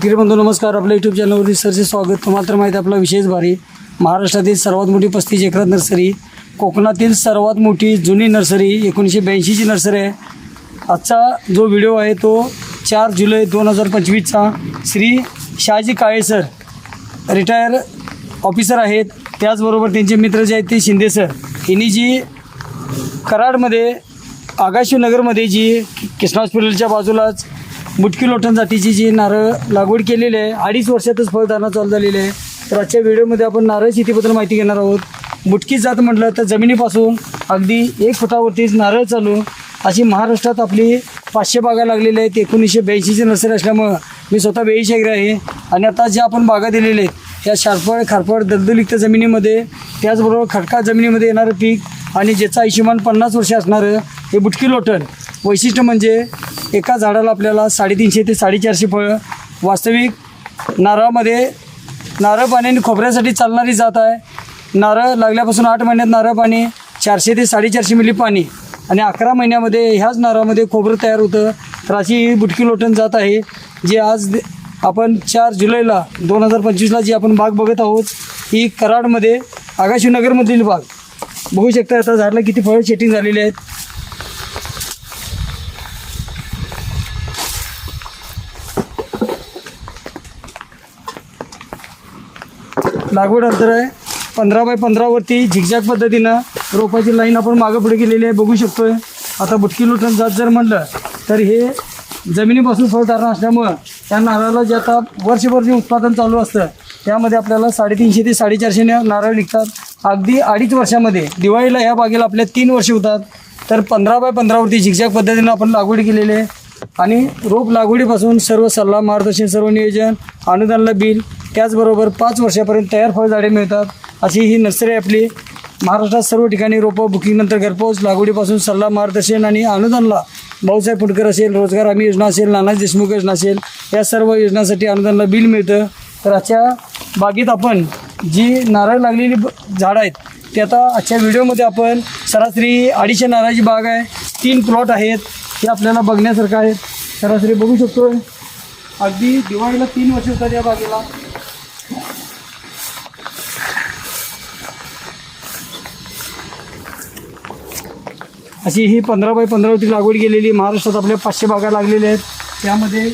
शेतकरी बंधू नमस्कार. आपल्या यूट्यूब चॅनलवरती सरचे स्वागत. तुम्हाला तर माहिती आहे आपला विशेष भारी. महाराष्ट्रातील सर्वात मोठी पस्तीस एकरात नर्सरी. कोकणातील सर्वात मोठी जुनी नर्सरी एकोणीसशे ब्याऐंशीची नर्सरी आहे. आजचा जो व्हिडिओ आहे तो चार जुलै दोन हजार पंचवीसचा Shri Shahaji Kale sir retire officer आहेत. त्याचबरोबर त्यांचे मित्र जे आहेत ते शिंदे सर यांनी जी कराडमध्ये आगाशिवनगरमध्ये जी कृष्णा हॉस्पिटलच्या बाजूलाच मुटकी लोटण जातीची जी नारळ लागवड केलेली आहे अडीच वर्षातच फळधारणा चालू झालेली आहे. तर आजच्या व्हिडिओमध्ये आपण नारळ शेतीबद्दल माहिती घेणार आहोत. मुटकी जात म्हटलं तर जमिनीपासून अगदी एक फुटावरतीच नारळ चालू. अशी महाराष्ट्रात आपली पाचशे बागा लागलेल्या आहेत. एकोणीसशे ब्याऐंशीची नर्सरी असल्यामुळं मी स्वतः बेईश आहे. आणि आता ज्या आपण बागा दिलेल्या आहेत या शारफळ खारफळ दलदलिक्त जमिनीमध्ये त्याचबरोबर खडका जमिनीमध्ये येणारं पीक आणि ज्याचं आयुष्यमान पन्नास वर्ष असणारं हे बुटकी लोटण वैशिष्ट्य म्हणजे एका झाडाला आपल्याला साडेतीनशे ते साडेचारशे फळं वास्तविक नारळामध्ये नारळ पाणी आणि खोबऱ्यासाठी चालणारी जात आहे. नारळ लागल्यापासून आठ महिन्यात नारळ पाणी चारशे ते साडेचारशे मिली पाणी. आणि अकरा महिन्यामध्ये ह्याच नारळामध्ये खोबरं तयार होतं. तर अशी ही बुटकी लोटण जात आहे जी आज आपण चार जुलैला दोन हजार पंचवीसला जी आपण बाग बघत आहोत ही कराडमध्ये आगाशिवनगरमधील बाग. बघू शकता आता झाडला किती फळं सेटिंग झालेली आहेत. लागवड अंतर आहे. पंधरा बाय पंधरावरती झिकझॅक पद्धतीनं रोपाची लाईन आपण मागं पुढे केलेली आहे. बघू शकतो आहे आता बुटकी लोटण जात जर म्हणलं तर हे जमिनीपासून फळधारणा असल्यामुळं त्या नारळाला जे आता वर्षभर जे उत्पादन चालू असतं त्यामध्ये आपल्याला साडेतीनशे ते साडेचारशे नारळ निघतात. अगदी अडीच वर्षामध्ये दिवाळीला ह्या बागेला आपल्या तीन वर्ष होतात. तर पंधरा बाय पंधरावरती झिकझॅक पद्धतीनं आपण लागवड केलेली आहे. आणि रोप लागवडीपासून सर्व सल्ला मार्गदर्शन सर्व नियोजन अनुदानला बिल त्याचबरोबर पाच वर्षापर्यंत तयार फळझाडे मिळतात. अशी ही नर्सरी आपली. महाराष्ट्रात सर्व ठिकाणी रोपं बुकिंगनंतर घरपोच लागवडीपासून सल्ला मार्गदर्शन आणि अनुदानला. भाऊसाहेब फुटकर असेल रोजगार हमी योजना असेल नानाजी देशमुख योजना असेल या सर्व योजनांसाठी अनुदानला बिल मिळतं. तर आजच्या बागेत आपण जी नारळ लागलेली झाडं आहेत ते आता आजच्या व्हिडिओमध्ये आपण सरासरी अडीचशे नारळाची बाग आहे. तीन प्लॉट आहेत ते आपल्याला बघण्यासारखं आहेत. सरासरी बघू शकतो अगदी दिवाळीला तीन वर्ष होतात या बागेला. अशी ही पंधरा बाय पंधरावरती लागवड केलेली महाराष्ट्रात आपल्या पाचशे बागा लागलेल्या आहेत. त्यामध्ये